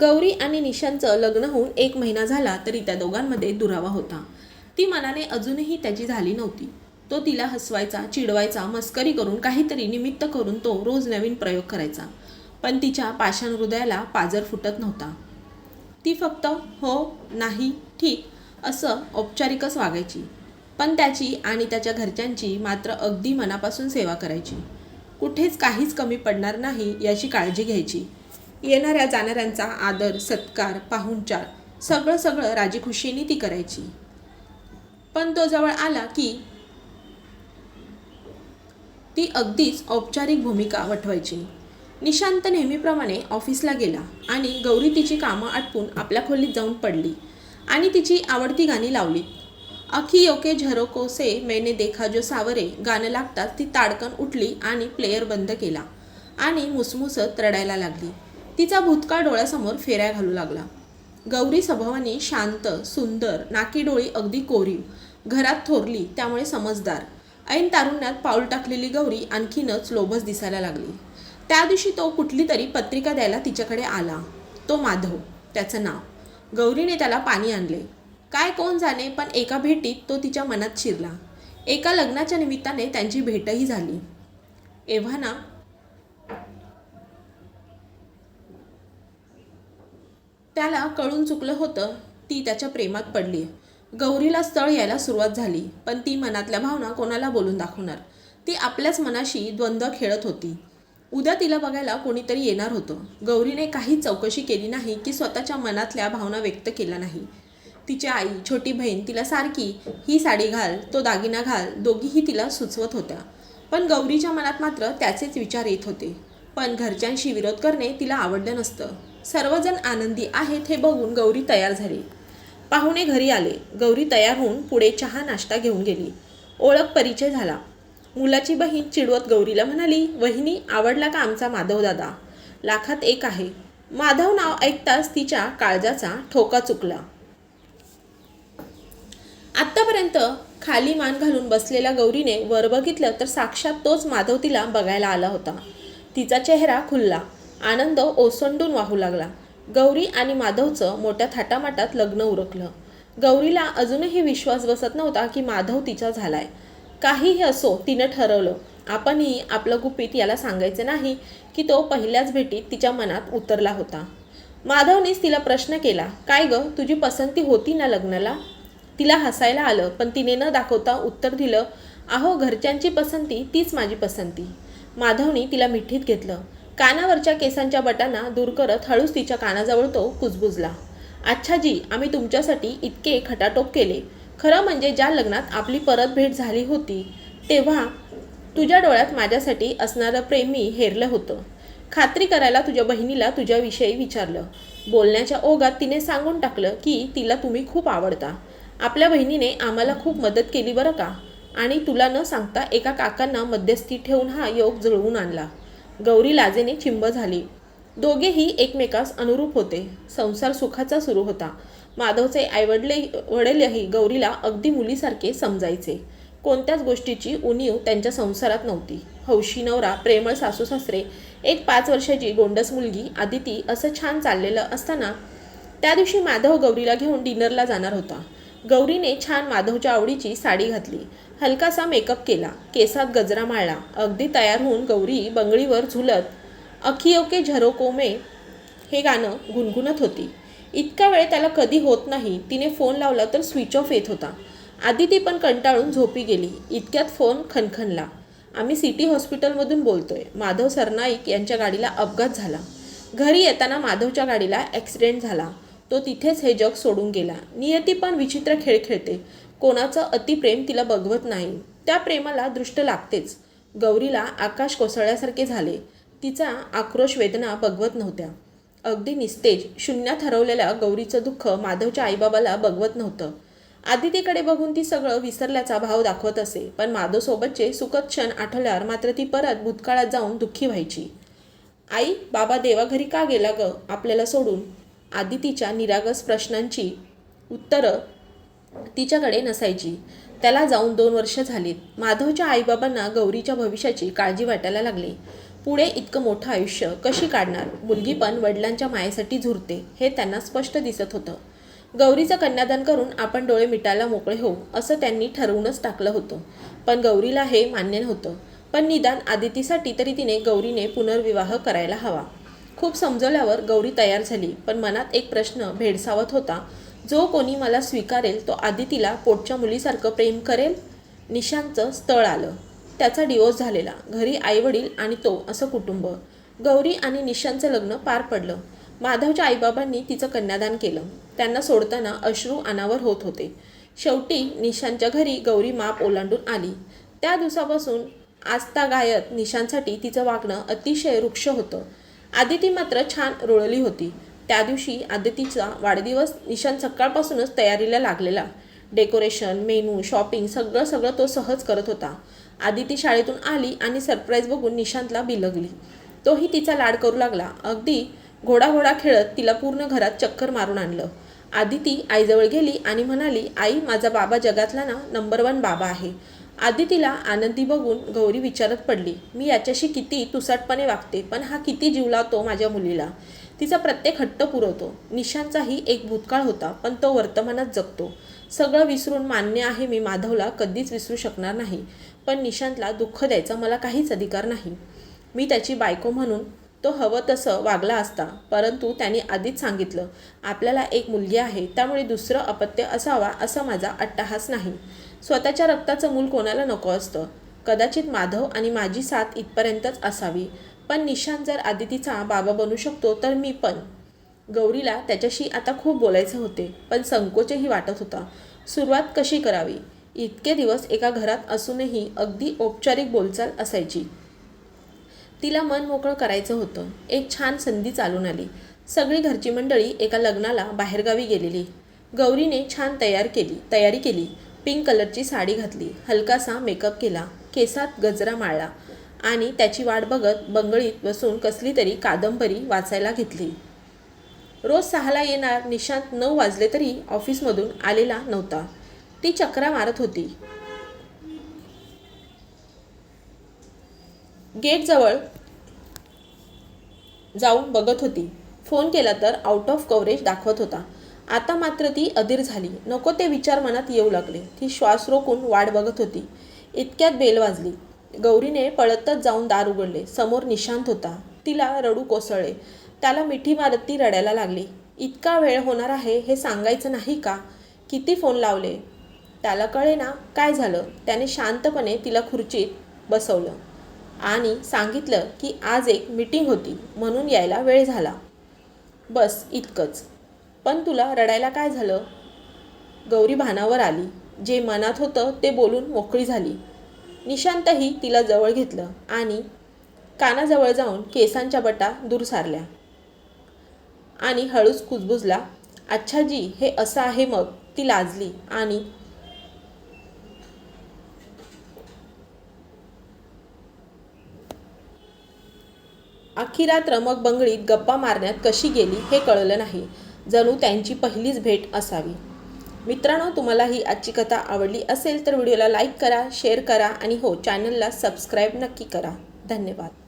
गौरी आणि निशांचं लग्न होऊन एक महिना झाला तरी त्या दोघांमध्ये दुरावा होता. ती मनाने अजूनही त्याची झाली नव्हती. तो तिला हसवायचा चिडवायचा मस्करी करून काहीतरी निमित्त करून तो रोज नवीन प्रयोग करायचा. पण तिच्या पाषाण हृदयाला पाजर फुटत नव्हता. ती फक्त हो नाही ठीक असं औपचारिकच वागायची. पण त्याची आणि त्याच्या घरच्यांची मात्र अगदी मनापासून सेवा करायची. कुठेच काहीच कमी पडणार नाही याची काळजी घ्यायची. येणाऱ्या जाणाऱ्यांचा आदर सत्कार पाहुणचार सगळं सगळं राजीखुशीने ती करायची. पण तो जवळ आला की ती अगदीच औपचारिक भूमिका वठवायची. निशांत नेहमीप्रमाणे ऑफिसला गेला आणि गौरी तिची कामं आटपून आपल्या खोलीत जाऊन पडली आणि तिची आवडती गाणी लावली. अखी ओके झरोको से मैने देखा जो सावरे गाणं लागताच ती ताडकन उठली आणि प्लेयर बंद केला आणि मुसमुसत रडायला लागली. तिचा भूतकाळ डोळ्यासमोर फेऱ्या घालू लागला. गौरी स्वभावाने शांत सुंदर नाकी डोळी अगदी कोरीव. घरात थोरली त्यामुळे समजदार. ऐन तारुण्यात पाऊल टाकलेली गौरी आणखीनच लोभस दिसायला लागली. त्या दिवशी तो कुठली तरी पत्रिका द्यायला तिच्याकडे आला. तो माधव त्याचं नाव. गौरीने त्याला पाणी आणले. काय कोण जाणे पण एका भेटीत तो तिच्या मनात शिरला. एका लग्नाच्या निमित्ताने त्यांची भेटही झाली. एव्हाना त्याला कळून चुकलं होतं ती त्याच्या प्रेमात पडली. गौरीला स्थळ यायला सुरुवात झाली पण ती मनातल्या भावना कोणाला बोलून दाखवणार? ती आपल्याच मनाशी द्वंद्व खेळत होती. उद्या तिला बघायला कोणीतरी येणार होतं. गौरीने काही चौकशी केली नाही की स्वतःच्या मनातल्या भावना व्यक्त केल्या नाही. तिची आई छोटी बहीण तिला सारखी ही साडी घाल तो दागिना घाल दोघीही तिला सुचवत होत्या. पण गौरीच्या मनात मात्र त्याचेच विचार येत होते. पण घरच्यांशी विरोध करणे तिला आवडलं नसतं. सर्वजण आनंदी आहेत हे बघून गौरी तयार झाली. पाहुणे घरी आले. गौरी तयार होऊन पुढे चहा नाश्ता घेऊन गेली. ओळख परिचय झाला. मुलाची बहीण चिडवत गौरीला म्हणाली वहिनी आवडला का आमचा माधव दादा? लाखात एक आहे. माधव नाव ऐकताच तिच्या काळजाचा ठोका चुकला. आत्तापर्यंत खाली मान घालून बसलेल्या गौरीने वर बघितलं तर साक्षात तोच माधव तिला बघायला आला होता. तिचा चेहरा खुलला. आनंद ओसंडून वाहू लागला. गौरी आणि माधवचं मोठ्या थाटामाटात लग्न उरकलं. गौरीला अजूनही विश्वास बसत नव्हता की माधव तिचा झालाय. काहीही असो तिनं ठरवलं. आपणही आपलं गुपित याला सांगायचं नाही की तो पहिल्याच भेटीत तिच्या मनात उतरला होता. माधवनेच तिला प्रश्न केला काय ग तुझी पसंती होती ना लग्नाला? तिला हसायला आलं पण तिने न दाखवता उत्तर दिलं अहो घरच्यांची पसंती तीच माझी पसंती. माधवने तिला मिठीत घेतलं. कानावरच्या केसांच्या बटांना दूर करत हळूच तिच्या कानाजवळ तो कुजबुजला. अच्छा जी आम्ही तुमच्यासाठी इतके खटाटोप केले. खरं म्हणजे ज्या लग्नात आपली परत भेट झाली होती तेव्हा तुझ्या डोळ्यात माझ्यासाठी असणारं प्रेम मी हेरलं होतं. खात्री करायला तुझ्या बहिणीला तुझ्याविषयी विचारलं. बोलण्याच्या ओघात तिने सांगून टाकलं की तिला तुम्ही खूप आवडता. आपल्या बहिणीने आम्हाला खूप मदत केली बरं का? आणि तुला न सांगता एका काकांना मध्यस्थी ठेवून हा योग जुळवून आणला. गौरी लाजेने चिंब झाली. दोघेही एकमेकास अनुरूप होते. संसार सुखाचा सुरू होता. माधवचे आईवडले वडीलही गौरीला अगदी मुलीसारखे समजायचे. कोणत्याच गोष्टीची उणीव त्यांच्या संसारात नव्हती. हौशी नवरा प्रेमळ सासू सासरे एक पाच वर्षाची गोंडस मुलगी आदिती असं छान चाललेलं असताना त्या दिवशी माधव गौरीला घेऊन डिनरला जाणार होता. गौरीने छान माधवच्या आवडीची साडी घातली. हलकासा मेकअप केला. केसात गजरा माळला. अगदी तयार होऊन गौरी बंगळीवर झुलत अखियोके झरोको मे हे गाणं गुणगुणत होती. इतका वेळ त्याला कधी होत नाही. तिने फोन लावला तर स्विच ऑफ येत होता. आदिती पण कंटाळून झोपी गेली. इतक्यात फोन खनखनला. आम्ही सिटी हॉस्पिटलमधून बोलतोय. माधव सरनाईक यांच्या गाडीला अपघात झाला. घरी येताना माधवच्या गाडीला ॲक्सिडेंट झाला. तो तिथेच हे जग सोडून गेला. नियती पण विचित्र खेळ खेळते. कोणाचं अतिप्रेम तिला बघवत नाही. त्या प्रेमाला दृष्ट लागतेच. गौरीला आकाश कोसळल्यासारखे झाले. तिचा आक्रोश वेदना बघवत नव्हत्या. अगदी निस्तेज शून्यात हरवलेल्या गौरीचं दुःख माधवच्या आईबाबाला बघवत नव्हतं. आदितीकडे बघून ती सगळं विसरल्याचा भाव दाखवत असे पण माधवसोबतचे सुखद क्षण आठवल्यावर मात्र ती परत भूतकाळात जाऊन दुःखी व्हायची. आई बाबा देवाघरी का गेला ग? आपल्याला सोडून. आदितीच्या निरागस प्रश्नांची उत्तरं तिच्याकडे नसायची. त्याला जाऊन दोन वर्ष झालीत. माधवच्या आईबाबांना गौरीच्या भविष्याची काळजी वाटायला लागली. पुढे इतकं मोठं आयुष्य कशी काढणार? मुलगी पण वडिलांच्या मायेसाठी झुरते हे त्यांना स्पष्ट दिसत होतं. गौरीचं कन्यादान करून आपण डोळे मिटायला मोकळे होऊ असं त्यांनी ठरवूनच टाकलं होतं. पण गौरीला हे मान्य नव्हतं. पण निदान आदितीसाठी तरी तिने गौरीने पुनर्विवाह करायला हवा. खूप समजवल्यावर गौरी तयार झाली पण मनात एक प्रश्न भेडसावत होता. जो कोणी मला स्वीकारेल तो आदितीला पोटच्या मुलीसारखं प्रेम करेल? निशांचं स्थळ आलं. त्याचा डिवोर्स झालेला. घरी आईवडील आणि तो असं कुटुंब. गौरी आणि निशांचं लग्न पार पडलं. माधवच्या आईबाबांनी तिचं कन्यादान केलं. त्यांना सोडताना अश्रू अनावर होत होते. शेवटी निशांच्या घरी गौरी माप ओलांडून आली. त्या दिवसापासून आस्था गायत निशांसाठी तिचं वागणं अतिशय वृक्ष होतं. आदिती मात्र छान रुळली होती. त्या दिवशी आदितीचा वाढदिवस निशांत सकाळपासूनच तयारीला लागलेला. डेकोरेशन मेनू शॉपिंग सगळं सगळं तो सहज करत होता. आदिती शाळेतून आली आणि सरप्राईज बघून निशांतला बिलगली. तोही तिचा लाड करू लागला. अगदी घोडा घोडा खेळत तिला पूर्ण घरात चक्कर मारून आणलं. आदिती आईजवळ गेली आणि म्हणाली आई माझा बाबा जगातला ना नंबर वन बाबा आहे. आदितीला आनंदी बघून गौरी विचारत पडली मी याच्याशी किती तुसाटपणे वागते पण हा किती जीव लावतो माझ्या मुलीला तिचा प्रत्येक हट्ट पुरवतो. निशांचाही एक भूतकाळ होता पण तो वर्तमानात जगतो. सगळं विसरून मान्य आहे मी माधवला कधीच विसरू शकणार नाही. पण निशांतला दुःख द्यायचा मला काहीच अधिकार नाही. मी त्याची बायको म्हणून तो हवं तसं वागला असता परंतु त्याने आधीच सांगितलं आपल्याला एक मुलगी आहे त्यामुळे दुसरं अपत्य असावा असा माझा अट्टहास नाही. स्वतःच्या रक्ताचं मूल कोणाला नको असतं? कदाचित माधव आणि माझी साथ इथपर्यंतच असावी. पण निशांत जर आदितीचा बाबा बनू शकतो तर मी पण. गौरीला त्याच्याशी आता खूप बोलायचे होते पण संकोचही वाटत होता. सुरुवात कशी करावी? इतके दिवस एका घरात असूनही अगदी औपचारिक बोलचाल असायची. तिला मन मोकळं करायचं होतं. एक छान संधी चालून आली. सगळी घरची मंडळी एका लग्नाला बाहेरगावी गेलेली. गौरीने छान तयार केली तयारी केली. पिंक कलरची साडी घातली. हलकासा मेकअप केला. केसात गजरा माळला आणि त्याची वाट बघत बंगळीत बसून कसली तरी कादंबरी वाचायला घेतली. रोज सहाला येणार निशांत नऊ वाजले तरी ऑफिसमधून आलेला नव्हता. ती चक्रा मारत होती. गेटजवळ जाऊन बघत होती. फोन केला तर आउट ऑफ कव्हरेज दाखवत होता. आता मात्र ती अधीर झाली. नको ते विचार मनात येऊ लागले. ती श्वास रोखून वाट बघत होती. इतक्यात बेल वाजली. गौरीने पळतच जाऊन दार उघडले. समोर निशांत होता. तिला रडू कोसळले. त्याला मिठी मारत ती रडायला लागली. इतका वेळ होणार आहे हे सांगायचं नाही का? किती फोन लावले? त्याला कळे ना काय झालं. त्याने शांतपणे तिला खुर्चीत बसवलं आणि सांगितलं की आज एक मीटिंग होती. म्हणून यायला वेळ झाला. बस इतकंच. पण तुला रडायला काय झालं? गौरी भानावर आली. जे मनात होतं ते बोलून मोकळी झाली. निशांतही तिला जवळ घेतलं आणि कानाजवळ जाऊन केसांच्या बटा दूर सारल्या. आणि हळूच कुजबुजला अच्छा जी हे असं आहे मग. ती लाजली आणि अख्खी रात्र मग बंगळीत गप्पा मारण्यात कशी गेली हे कळलं नाही. जणू त्यांची पहिलीच भेट असावी. मित्रांनो तुम्हाला ही आजची कथा आवडली असेल तर व्हिडिओला लाईक करा शेअर करा आणि हो चॅनलला सबस्क्राईब नक्की करा. धन्यवाद.